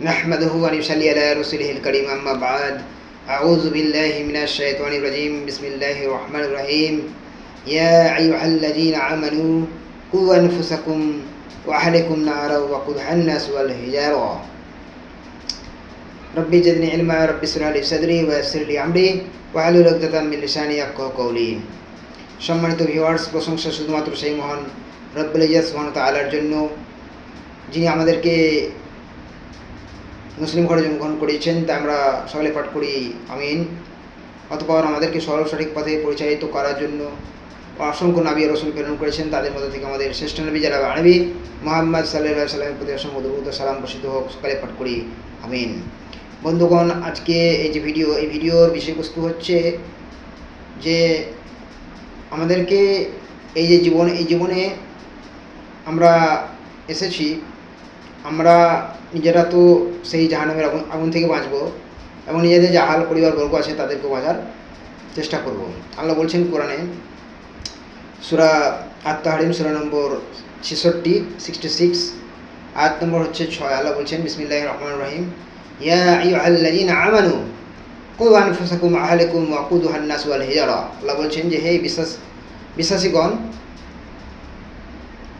نحمده ونصلي على رسوله الكريم أما بعد أعوذ بالله من الشيطان الرجيم بسم الله الرحمن الرحيم يا أيها الذين آمنوا قوا أنفسكم وأهلكم نارا وقودها الناس والحجارة ربي زدني علما ربي اشرح لي صدري ويسر لي أمري واحلل عقدة من لساني يفقهوا قولي সম্মানিত ভিউয়ার্স প্রশংসা শুধুমাত্র সেই মহান রব্বুল ইজাজ সুবহানাহু তাআলার জন্য যিনি আমাদেরকে মুসলিম ঘরে জন্মগ্রহণ করিয়েছেন তাই আমরা সকলে পাঠ করি, আমিন। অতপর আমাদেরকে সরল সঠিক পথে পরিচালিত করার জন্য অসংখ্য নাবি রসুল প্রেরণ করেছেন, তাদের মধ্যে থেকে আমাদের শ্রেষ্ঠ নবী যারা আনবি মোহাম্মদ সাল্লাহ সাল্লামের প্রতি অসংখ্য দুর্বুত সালাম বসিত হোক, সকালে পাঠ করি, আমিন। বন্ধুগণ, আজকে এই যে ভিডিও, এই ভিডিওর বিষয়বস্তু হচ্ছে যে আমাদেরকে এই যে জীবন, এই জীবনে আমরা এসেছি আমরা নিজেরা তো সেই জাহান্নামের আগুন আগুন থেকে বাঁচবো এবং নিজেদের যে আহাল পরিবারবর্গ আছে তাদেরকে বাঁচার চেষ্টা করব। আল্লাহ বলছেন কোরআনে সুরা আত্মাহারিম সুরা নম্বর ছেষট্টি সিক্সটি সিক্স আয়াত নম্বর হচ্ছে ছয়। আল্লাহ বলছেন বিসমিল্লাহ রহমান রহিম। আমানু আল্লাহ বলছেন যে, হে বিশ্বাস, বিশ্বাসীগণ,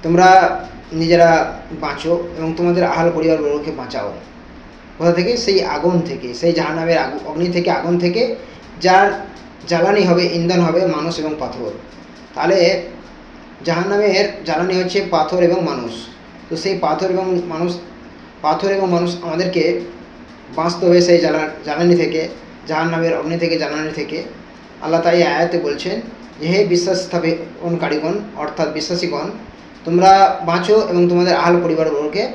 তোমরা নিজেরা বাঁচো এবং তোমাদের আহাল পরিবারবর্গকে বাঁচাও। কোথা থেকে? সেই আগুন থেকে, সেই জাহান্নামের আগুন অগ্নি থেকে, আগুন থেকে, যার জ্বালানি হবে, ইন্ধন হবে মানুষ এবং পাথর। তাহলে জাহান্নামের জ্বালানি হচ্ছে পাথর এবং মানুষ। তো সেই পাথর এবং মানুষ, পাথর এবং মানুষ আমাদেরকে বাঁচতে হবে সেই জ্বালা, জ্বালানি থেকে, জাহান্নামের অগ্নি থেকে, জ্বালানি থেকে। আল্লাহ তাই আয়াতে বলছেন যে, হে বিশ্বাস স্থাপনকারীগণ অর্থাৎ বিশ্বাসীগণ তোমরা বাঁচো এবং তোমাদের আহাল পরিবারবর্গকে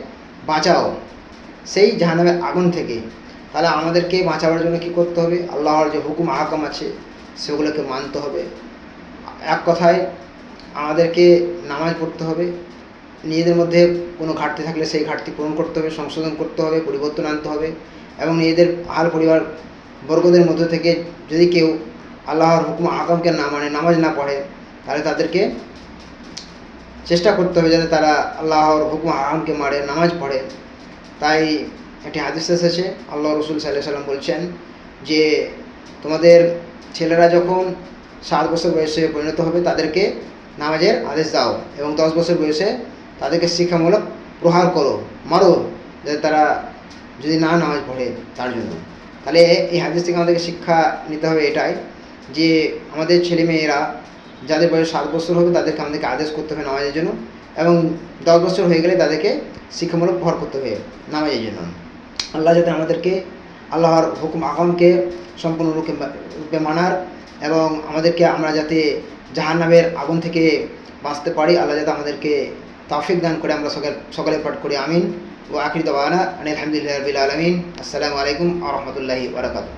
বাঁচাও। সেই জাহান্নামের আগুন থেকে। তাহলে আমাদেরকে বাঁচাবার জন্য কি করতে হবে? আল্লাহর যে হুকুম, আহকাম আছে, সেগুলোকে মানতে হবে। এক কথায়, আমাদেরকে নামাজ পড়তে হবে। নিজেদের মধ্যে কোনো ঘাটতি থাকলে সেই ঘাটতি পূরণ করতে হবে, সংশোধন করতে হবে, পরিবর্তন আনতে হবে এবং নিজেদের আহাল পরিবার বর্গদের মধ্যে থেকে যদি কেউ আল্লাহর হুকুম, আহকামকে না মানে নামাজ না পড়ে, তাহলে তাদেরকে চেষ্টা করতে হবে যাতে তারা আল্লাহর হুকুম আহমকে মারে, নামাজ পড়ে। তাই একটি হাদিস এসেছে, আল্লাহ রসুল সাল্লাহ সাল্লাম বলছেন যে তোমাদের ছেলেরা যখন সাত বছর বয়সে পরিণত হবে, তাদেরকে নামাজের আদেশ দাও এবং দশ বছর বয়সে তাদেরকে শিক্ষামূলক প্রহার করো, মারো, যাতে তারা যদি না নামাজ পড়ে তার জন্য। তাহলে এই হাদিস থেকে আমাদেরকে শিক্ষা নিতে হবে এটাই যে আমাদের ছেলে মেয়েরা যাদের বয়স সাত বছর হবে তাদেরকে আমাদেরকে আদেশ করতে হবে নামাজের জন্য এবং দশ বছর হয়ে গেলে তাদেরকে শিক্ষামূলক ভর করতে হবে নামাজের জন্য। আল্লাহ যাতে আমাদেরকে আল্লাহর হুকুম আকামকে সম্পূর্ণ রূপে রূপে মানার এবং আমাদেরকে আমরা যাতে জাহান নামের আগুন থেকে বাঁচতে পারি, আল্লাহ যাতে আমাদেরকে তাফিক দান করে আমরা সকাল, সকালে পাঠ করি, আমিন। ও আখির দাওয়ানা আলহামদুলিল্লাহ আলমিন। আসসালামু আলাইকুম আ রহমতুল্লাহি বারকাতুহ।